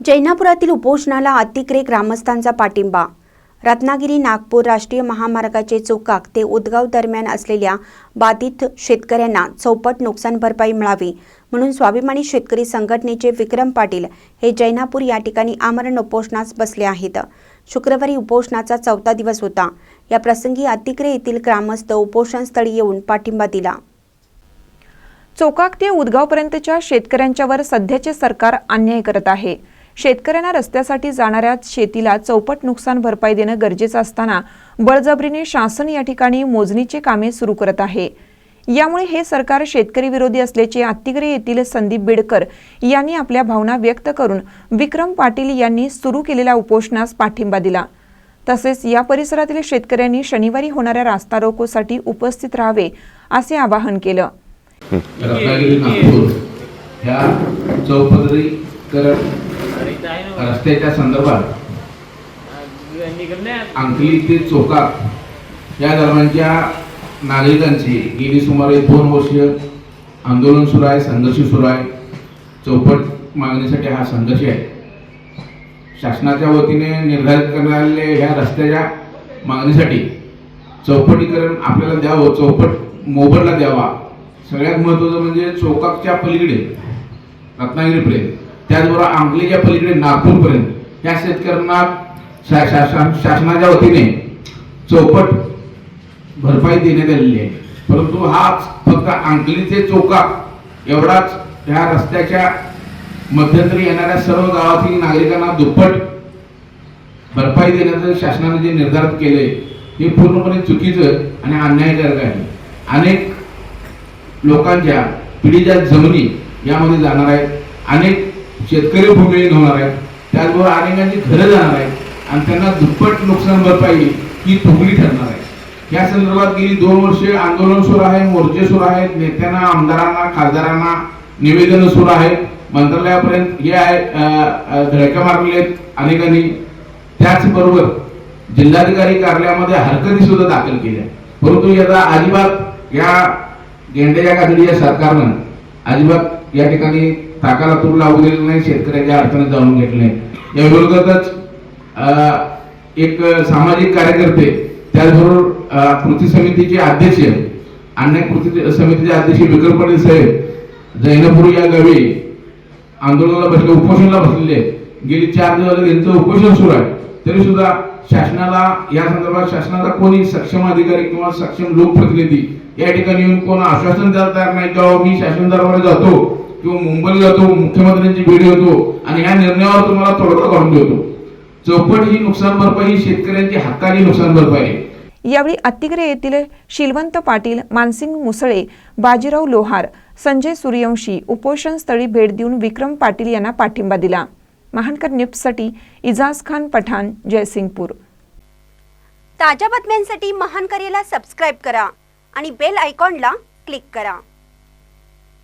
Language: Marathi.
जैनापुरातील उपोषणाला अतिक्रे ग्रामस्थांचा पाठिंबा. रत्नागिरी नागपूर राष्ट्रीय महामार्गाचे चोकाक ते उदगाव दरम्यान असलेल्या बाधित शेतकऱ्यांना चौपट नुकसान भरपाई मिळावी म्हणून स्वाभिमानी शेतकरी संघटनेचे विक्रम पाटील हे जैनापूर या ठिकाणी आमरण उपोषणास बसले आहेत. शुक्रवारी उपोषणाचा चौथा दिवस होता. या प्रसंगी अतिक्रे येथील ग्रामस्थ उपोषणस्थळी येऊन पाठिंबा दिला. चोकाक ते उदगावपर्यंतच्या शेतकऱ्यांच्यावर सध्याचे सरकार अन्याय करत आहे. शेतकऱ्यांना रस्त्यासाठी जाणाऱ्या शेतीला चौपट नुकसान भरपाई देणं गरजेचं असताना बळजबरीने शासन या ठिकाणी मोजणीचे कामे सुरू करत आहे. यामुळे हे सरकार शेतकरी विरोधी असल्याचे आत्तिगरे येथील संदीप बिडकर यांनी आपल्या भावना व्यक्त करून विक्रम पाटील यांनी सुरू केलेल्या उपोषणास पाठिंबा दिला. तसेच या परिसरातील शेतकऱ्यांनी शनिवारी होणाऱ्या रास्ता रोकोसाठी उपस्थित राहावे असे आवाहन केलं. रत्नागिरी नागपूर ह्या चौपदरीकरण रस्त्याच्या संदर्भात अंकली ते चोकाक या दरम्यानच्या नागरिकांची गेली सुमारे दोन वर्ष आंदोलन सुरू आहे संघर्ष सुरू आहे. चौपट मागणीसाठी हा संघर्ष आहे. शासनाच्या वतीने निर्धारित करण्यात आलेल्या ह्या रस्त्याच्या मागणीसाठी चौपटीकरण आपल्याला द्यावं चौपट मोबदला द्यावा. सगळ्यात महत्त्वाचं म्हणजे चौकाकच्या पलीकडे रत्नागिरीपर्यंत. त्याचबरोबर आंबलीच्या पलीकडे नागपूरपर्यंत. या शेतकऱ्यांना शा शासन शासनाच्या वतीने चौपट भरपाई देण्यात आलेली आहे. परंतु हाच फक्त अंकली ते एवढाच ह्या रस्त्याच्या मध्यंतरी येणाऱ्या सर्व गावातील नागरिकांना दुप्पट भरपाई देण्याचं शासनाने जे निर्धारित केले हे पूर्णपणे चुकीचं आणि अन्यायकारक आहे. अनेक लोकांच्या पिढीच्या जमिनी यामध्ये जाणार आहेत. अनेक शेतकरी भूमिहीन होणार आहेत त्याचबरोबर अनेकांची घरं जाणार आहेत. आणि त्यांना दुप्पट नुकसान भरपाई ही तुकडी ठरणार आहे. या संदर्भात गेली दोन वर्षे आंदोलन सुरू आहे मोर्चे सुरू आहेत नेत्यांना आमदारांना खासदारांना निवेदन सुरू आहेत मंत्रालयापर्यंत हे आहे अ, अ, धडक्या आहेत अनेकांनी. त्याचबरोबर जिल्हाधिकारी कार्यालयामध्ये हरकती सुद्धा दाखल केल्या परंतु याचा अजिबात या गेंड्याच्या कातडीच्या सरकारनं अजिबात या ठिकाणी ताकाला तूर लावू दिलेलं नाही शेतकऱ्याच्या अडचणी जाणून घेतले या विरोधातच अं, एक सामाजिक कार्यकर्ते त्याचबरोबर कृती समितीचे अध्यक्ष अन्य कृती समितीचे अध्यक्ष विक्रम पाटील साहेब जैनपूर या गावी आंदोलनाला बसले उपोषणाला बसलेले. गेली चार दिवस त्यांचं उपोषण सुरू आहे. तरी सुद्धा शासनाला या संदर्भात शासनाचा कोणी सक्षम अधिकारी किंवा सक्षम लोकप्रतिनिधी या ठिकाणी येऊन कोण आश्वासन द्यायला तयार नाही किंवा मी शासन दरबार जातो. किंवा मुंबईला जातो मुख्यमंत्र्यांची भेट घेतो आणि या निर्णयावर तुम्हाला तोडगा काढून देतो. चौपट ही नुकसान भरपाई ही शेतकऱ्यांची हक्काची नुकसान भरपाई आहे. यावेळी अत्तिगरे येथील शिलवंत पाटील मानसिंग मुसळे बाजीराव लोहार संजय सूर्यवंशी उपोषण स्थळी भेट देऊन विक्रम पाटील यांना पाठिंबा दिला. महानकर निप्ससाठी इजाज खान पठाण जयसिंगपूर. ताज्या बातम्यांसाठी महान करेला सबस्क्राईब करा आणि बेल आयकॉनला क्लिक करा.